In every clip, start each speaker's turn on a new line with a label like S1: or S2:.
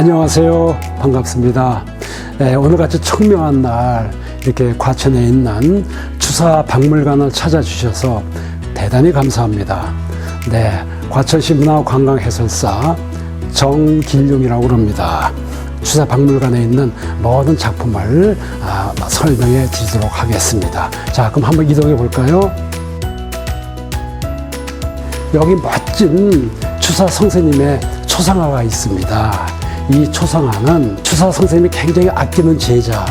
S1: 안녕하세요. 반갑습니다. 네, 오늘같이 청명한 날 이렇게 과천에 있는 추사 박물관을 찾아주셔서 대단히 감사합니다. 네, 과천시 문화관광해설사 정길용이라고 합니다. 추사 박물관에 있는 모든 작품을 아, 설명해 드리도록 하겠습니다. 자, 그럼 한번 이동해 볼까요? 여기 멋진 추사 선생님의 초상화가 있습니다. 이 초상화는 추사 선생님이 굉장히 아끼는 제자,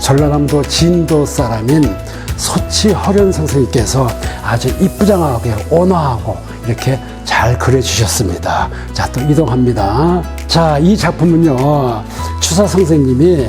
S1: 전라남도 진도 사람인 소치 허련 선생님께서 아주 이쁘장하게 온화하고 이렇게 잘 그려주셨습니다. 자, 또 이동합니다. 자, 이 작품은요, 추사 선생님이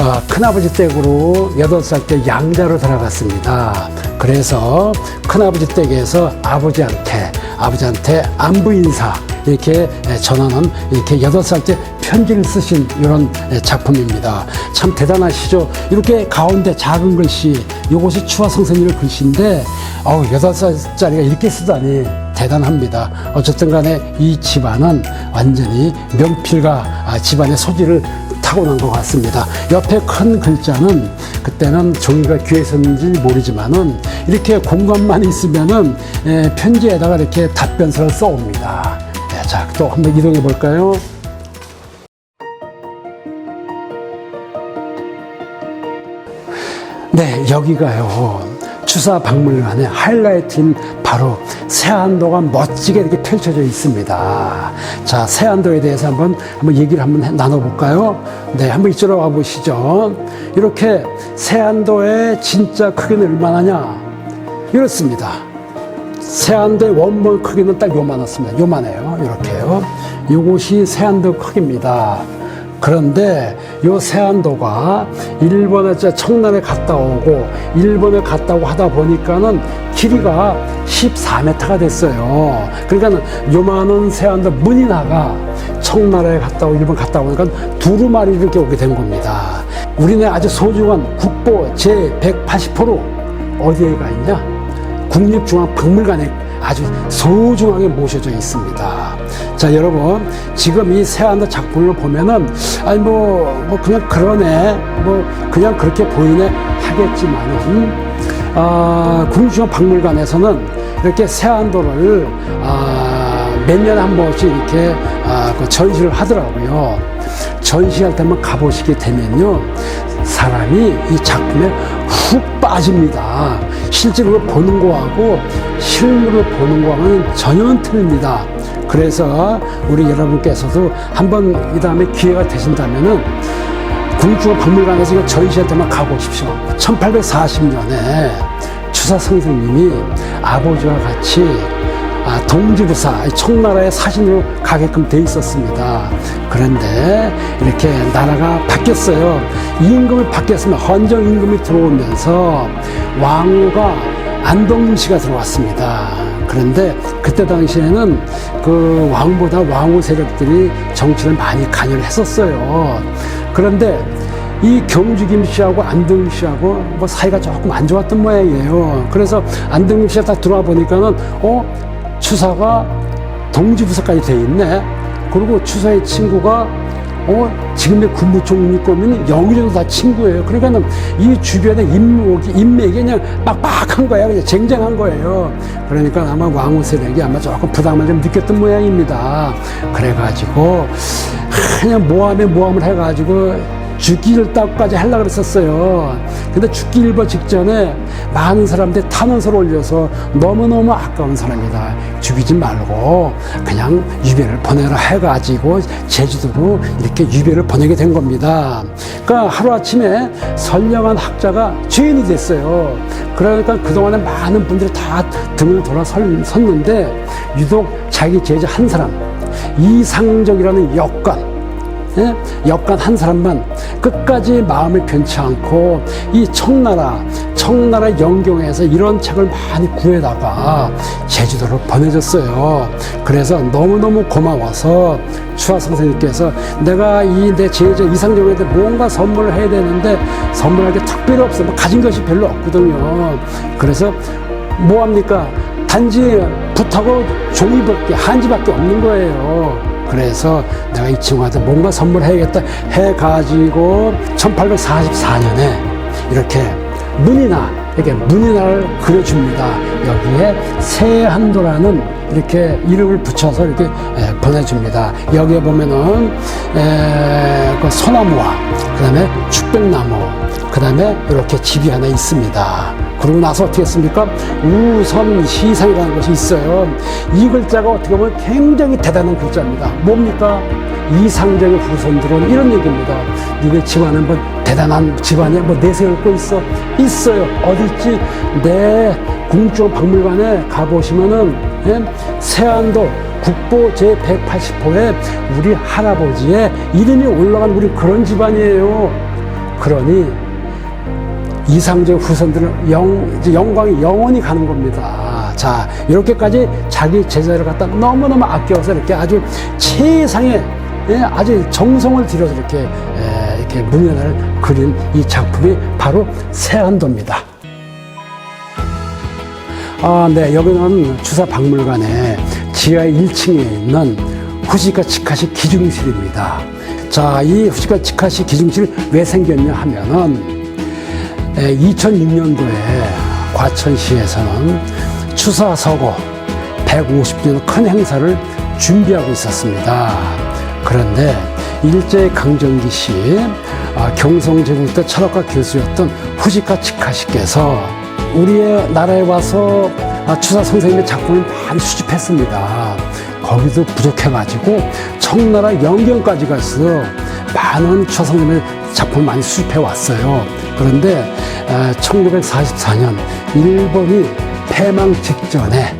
S1: 어, 큰아버지 댁으로 여덟 살 때 양자로 들어갔습니다. 그래서 큰아버지 댁에서 아버지한테, 아버지한테 안부 인사, 이렇게 전하는 이렇게 여덟 살때 편지를 쓰신 이런 작품입니다. 참 대단하시죠? 이렇게 가운데 작은 글씨, 이것이 추화 선생님의 글씨인데, 어우, 여덟 살짜리가 이렇게 쓰다니 대단합니다. 어쨌든 간에 이 집안은 완전히 명필과 아, 집안의 소질을 타고난 것 같습니다. 옆에 큰 글자는 그때는 종이가 귀했었는지 모르지만은 이렇게 공간만 있으면은 예, 편지에다가 이렇게 답변서를 써옵니다. 예, 자, 또 한번 이동해 볼까요? 네, 여기가요. 추사 박물관의 하이라이트인 바로 세안도가 멋지게 이렇게 펼쳐져 있습니다. 자, 세안도에 대해서 한번, 한번 얘기를 한번 해- 나눠볼까요? 네, 한번 이쪽으로 와 보시죠. 이렇게 세안도의 진짜 크기는 얼마나냐? 이렇습니다. 세안도의 원본 크기는 딱 요만했습니다. 요만해요. 이렇게요. 이곳이 세안도 크기입니다. 그런데 요 세안도가 일본에 저 청남에 갔다 오고 일본에 갔다 오고 하다 보니까는 길이가 14m가 됐어요. 그러니까 요만한 세안도 문이나가 청나라에 갔다 오고 일본 갔다 오니까 두루마리 이렇게 오게 된 겁니다. 우리네 아주 소중한 국보 제180호로 어디에 가 있냐? 국립중앙박물관에 아주 소중하게 모셔져 있습니다. 자, 여러분, 지금 이 세안도 작품을 보면은, 아니, 뭐, 뭐, 그냥 그러네, 뭐, 그냥 그렇게 보이네 하겠지만은, 아, 국립중앙박물관에서는 이렇게 세안도를, 아, 몇 년에 한 번씩 이렇게, 아, 그 전시를 하더라고요. 전시할 때만 가보시게 되면요. 사람이 이 작품에 훅 빠집니다. 실제로 보는 거하고 실물을 보는 거하고는 전혀 틀립니다. 그래서 우리 여러분께서도 한번 이 다음에 기회가 되신다면은 국립중앙 박물관에서 때만 가보십시오. 1840년에 추사 선생님이 아버지와 같이 아, 동지부사, 청나라의 사신으로 가게끔 돼 있었습니다. 그런데 이렇게 나라가 바뀌었어요. 임금이 바뀌었으면 헌정 임금이 들어오면서 왕후가 안동림 씨가 들어왔습니다. 그런데 그때 당시에는 그 왕보다 왕후 세력들이 정치를 많이 관여를 했었어요. 그런데 이 경주 김 씨하고 안등김 씨하고 뭐 사이가 조금 안 좋았던 모양이에요. 그래서 안등김 씨가 딱 들어와 보니까는 어 추사가 동지부사까지 돼 있네. 그리고 추사의 친구가 어 지금의 국무총리급은 여기저기 다 친구예요. 그러니까는 이 주변에 인목이 인맥이 그냥 빡빡한 거야. 그냥 쟁쟁한 거예요. 그러니까 아마 왕후 세력이 아마 조금 부담을 좀 느꼈던 모양입니다. 그래가지고 그냥 모함에 모함을 해가지고 죽기를 따까지 하려고 그랬었어요. 근데 죽기 일보 직전에 많은 사람들이 탄원서를 올려서 너무너무 아까운 사람이다. 죽이지 말고 그냥 유배를 보내라 해가지고 제주도로 이렇게 유배를 보내게 된 겁니다. 그러니까 하루아침에 선량한 학자가 죄인이 됐어요. 그러니까 그동안에 많은 분들이 다 등을 돌아 설- 섰는데 유독 자기 제자 한 사람 이상적이라는 역관 예? 역관 한 사람만 끝까지 마음을 변치 않고 이 청나라, 청나라 영경에서 이런 책을 많이 구해다가 제주도로 보내줬어요. 그래서 너무너무 고마워서 추하 선생님께서 내가 이 내 제자 이상적한테 뭔가 선물을 해야 되는데 선물할 게 특별히 없어. 뭐 가진 것이 별로 없거든요. 그래서 뭐합니까? 단지 붓하고 종이밖에, 한지밖에 없는 거예요. 그래서 내가 이 친구한테 뭔가 선물해야겠다 해가지고 1844년에 이렇게 문이나 이렇게 문이나를 그려줍니다. 여기에 세한도라는 이렇게 이름을 붙여서 이렇게 에, 보내줍니다. 여기에 보면은 에, 그 소나무와 그다음에 축백나무 그다음에 이렇게 집이 하나 있습니다. 그러고 나서 어떻게 했습니까? 우선 시상이라는 것이 있어요. 이 글자가 어떻게 보면 굉장히 대단한 글자입니다. 뭡니까? 이상적의 후손들은 이런 얘기입니다. 니네 집안은 뭐 대단한 집안에 뭐 내세울 거 있어? 있어요. 어디 있지? 내 궁중 박물관에 가보시면은 예? 세안도 국보 제180호에 우리 할아버지의 이름이 올라간 우리 그런 집안이에요. 그러니 이상적 후손들은 영, 이제 영광이 영원히 가는 겁니다. 자, 이렇게까지 자기 제자를 갖다 너무너무 아껴서 이렇게 아주 최상의 예, 아주 정성을 들여서 이렇게 에, 이렇게 문연을 그린 이 작품이 바로 세안도입니다. 아, 네. 여기는 주사 박물관의 지하 1층에 있는 후지카 치카시 기중실입니다. 자, 이 후지카 치카시 기중실 왜 생겼냐 하면은 2006년도에 과천시에서는 추사서고 150주년 큰 행사를 준비하고 있었습니다. 그런데 일제 강점기 시 아, 경성제국대 철학과 교수였던 후지카 치카시께서 우리의 나라에 와서 아, 추사 선생님의 작품을 많이 수집했습니다. 거기도 부족해가지고 청나라 영경까지 가서 많은 추사 선생님의 작품을 많이 수집해 왔어요. 그런데 1944년 일본이 패망 직전에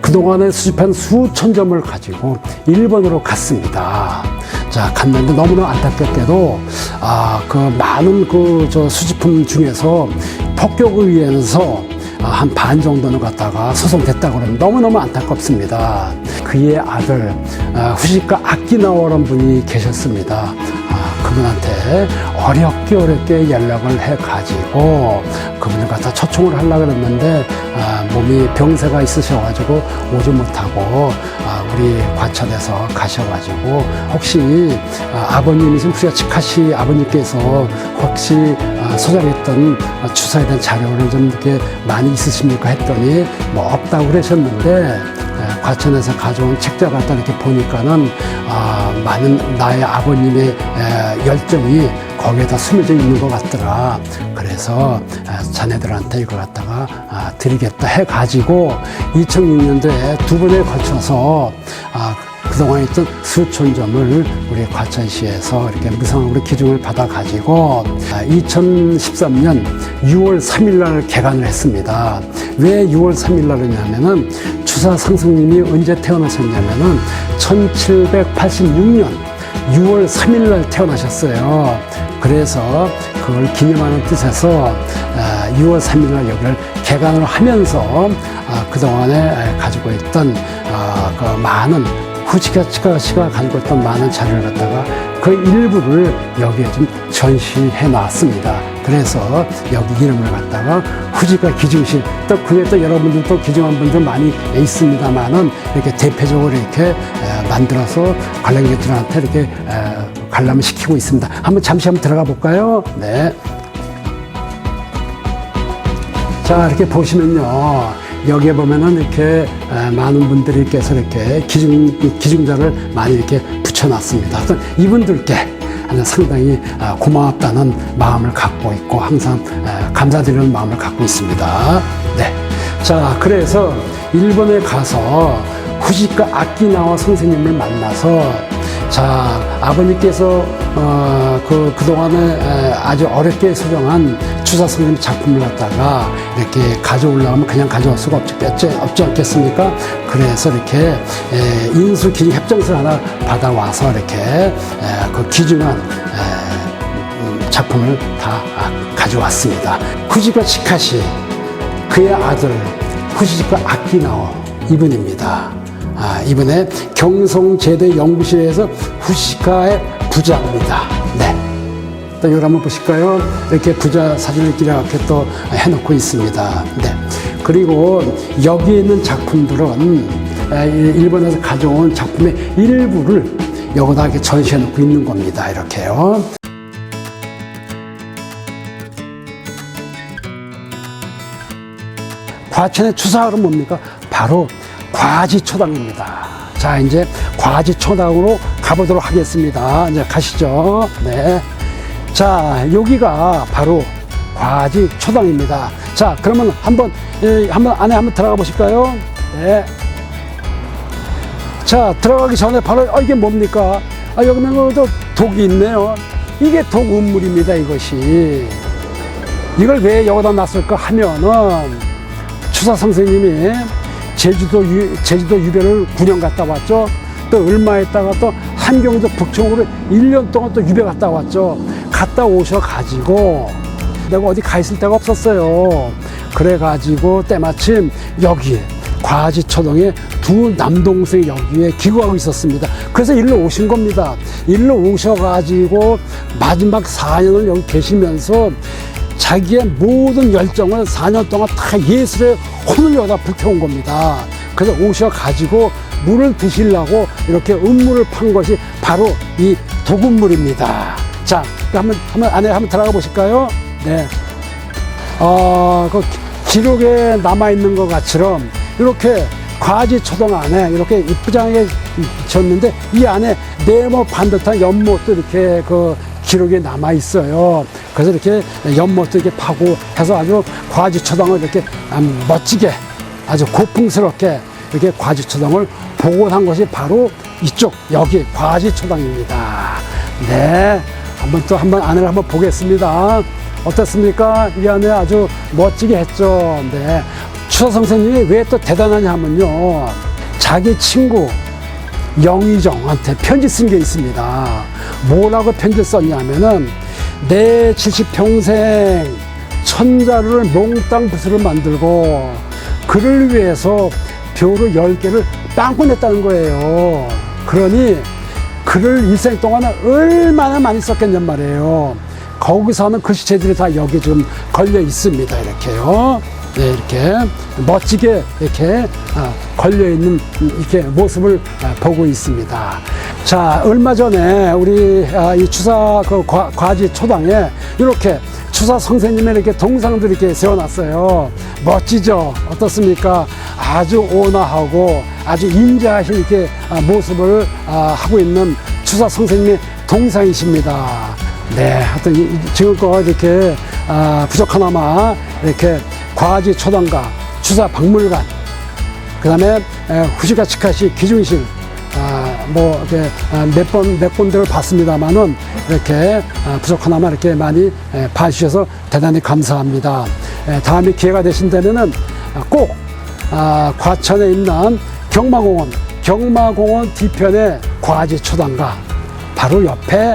S1: 그동안에 수집한 수천 점을 가지고 일본으로 갔습니다. 자, 갔는데 너무나 안타깝게도, 아, 그 많은 그 저 수집품 중에서 폭격을 의해서 아, 한반 정도는 갖다가 소송됐다 그러면 너무너무 안타깝습니다. 그의 아들, 아, 후시카 아키나오라는 분이 계셨습니다. 아, 그분한테 어렵게 어렵게 연락을 해 가지고 그분을 갖다 초청을 하려고 그랬는데 아, 몸이 병세가 있으셔가지고 오지 못하고 아, 우리 과천에서 가셔가지고 혹시 아, 버님이신 후야 치카시 아버님께서 혹시 아, 소장했던 아, 추사에 대한 자료를 좀 이렇게 많이 있으십니까 했더니 뭐 없다고 그러셨는데 에, 과천에서 가져온 책자 갖다 이렇게 보니까는 아, 많은 나의 아버님의 에, 열정이 거기에다 숨어져 있는 것 같더라. 그래서 에, 자네들한테 이걸 갖다가 아, 드리겠다 해가지고 2006년도에 두 번에 걸쳐서 아, 그동안 있던 수천 점을 우리 과천시에서 이렇게 무상으로 기증을 받아가지고 2013년 6월 3일 날 개관을 했습니다. 왜 6월 3일 날 했냐면은 주사 상승님이 언제 태어나셨냐면은 1786년 6월 3일 날 태어나셨어요. 그래서 그걸 기념하는 뜻에서 6월 3일 날 여기를 개관을 하면서 아, 그동안에 가지고 있던 아, 그 많은 후지카 치카시가 가지고 많은 자료를 갖다가 그 일부를 여기에 좀 전시해 놨습니다. 그래서 여기 이름을 갖다가 후지카 기증실 또 그에 또 여러분들도 기증한 분들 많이 있습니다만은 이렇게 대표적으로 이렇게 만들어서 관람객들한테 이렇게 관람을 시키고 있습니다. 한번 잠시 한번 들어가 볼까요? 네. 자, 이렇게 보시면요. 여기에 보면은 이렇게 많은 분들께서 이렇게 기증, 기증자를 많이 이렇게 붙여놨습니다. 이분들께 상당히 아, 고맙다는 마음을 갖고 있고 항상 감사드리는 마음을 갖고 있습니다. 네. 자, 그래서 일본에 가서 후지카 아키나와 선생님을 만나서 자, 아버님께서 어, 그 그동안에 아주 어렵게 수정한 추사 선생님 작품을 갖다가 이렇게 가져오려면 그냥 가져올 수가 없지, 없지 않겠습니까? 그래서 이렇게 에, 인수 기증 협정서 하나 받아와서 이렇게 에, 그 기증한 에, 음, 작품을 다 가져왔습니다. 후지카 치카시 그의 아들 후지카 아키나오 이분입니다. 아, 이번에 경성제대 연구실에서 후시카의 부자입니다. 네. 또 여기 한번 보실까요? 이렇게 부자 사진을 이렇게 또 해놓고 있습니다. 네. 그리고 여기 있는 작품들은 에, 일본에서 가져온 작품의 일부를 여기다 이렇게 전시해 놓고 있는 겁니다. 이렇게요. 과천의 추사는 뭡니까? 바로 과지초당입니다. 자, 이제 과지초당으로 가보도록 하겠습니다. 이제 가시죠. 네. 자, 여기가 바로 과지초당입니다. 자, 그러면 한번, 예, 한번 안에 한번 들어가 보실까요? 네. 자, 들어가기 전에 바로, 아, 이게 뭡니까? 아, 여기는 또 독이 있네요. 이게 독운물입니다, 이것이. 이걸 왜 여기다 놨을까 하면은, 추사 선생님이 제주도 유, 제주도 유배를 9년 갔다 왔죠. 또 얼마 있다가 또 한경도 북촌으로 1년 동안 또 유배 갔다 왔죠. 갔다 오셔가지고 내가 어디 가 있을 데가 없었어요. 그래가지고 때마침 여기에 과지초동에 두 남동생이 여기에 기거하고 있었습니다. 그래서 일로 오신 겁니다. 일로 오셔가지고 마지막 4년을 여기 계시면서 자기의 모든 열정을 4년 동안 다 예술에 혼을 여다 불태운 겁니다. 그래서 오셔가지고 물을 드시려고 이렇게 음물을 판 것이 바로 이 도금물입니다. 자, 한번, 한번 안에 한번 들어가 보실까요? 네. 어, 그 기- 기록에 남아있는 것 같처럼 이렇게 과지 초동 안에 이렇게 이쁘장하게 졌는데 이 안에 네모 반듯한 연못도 이렇게 그 기록에 남아 있어요. 그래서 이렇게 연못도 이렇게 파고 해서 아주 과지 초당을 이렇게 음, 멋지게 아주 고풍스럽게 이렇게 과지 초당을 복원한 것이 바로 이쪽 여기 과지 초당입니다. 네, 한번 또 한번 안을 한번 보겠습니다. 어떻습니까? 이 안에 아주 멋지게 했죠. 네. 추서 선생님이 왜 또 대단하냐 하면요. 자기 친구 영의정한테 편지 쓴 게 있습니다. 뭐라고 편지 썼냐면은 내 70평생 천자를 몽땅 붓으로 만들고 그를 위해서 벼루 10개를 빵꾸 냈다는 거예요. 그러니 글을 일생 동안에 얼마나 많이 썼겠냔 말이에요. 거기서는 글씨체들이 다 여기 좀 걸려 있습니다. 이렇게요. 네, 이렇게 멋지게 이렇게 아, 걸려 있는 이렇게 모습을 아, 보고 있습니다. 자, 얼마 전에 우리 아, 이 추사 그 과- 과지 초당에 이렇게 추사 선생님의 이렇게 동상들이 이렇게 세워놨어요. 멋지죠? 어떻습니까? 아주 온화하고 아주 인자하신 이렇게 아, 모습을 아, 하고 있는 추사 선생님의 동상이십니다. 네, 하여튼 지금껏 이렇게 아, 부족하나마 이렇게 과지 초당과 추사 박물관, 그 다음에 후시가 치카시 기중실, 아, 뭐, 이렇게, 몇 번, 몇 군데를 봤습니다만은, 이렇게, 아, 부족하나마 이렇게 많이 에, 봐주셔서 대단히 감사합니다. 에, 다음에 기회가 되신다면은 아, 꼭, 아, 과천에 있는 경마공원, 경마공원 뒤편에 과지 초당과 바로 옆에 아,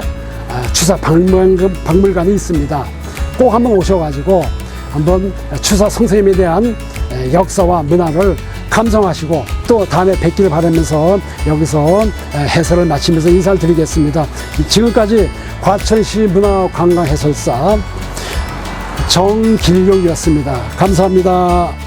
S1: 추사 박물관, 박물관이 있습니다. 꼭 한번 오셔가지고 한번 추사 선생님에 대한 에, 역사와 문화를 감상하시고 또 다음에 뵙기를 바라면서 여기서 에, 해설을 마치면서 인사를 드리겠습니다. 지금까지 과천시 문화관광해설사 정길용이었습니다. 감사합니다.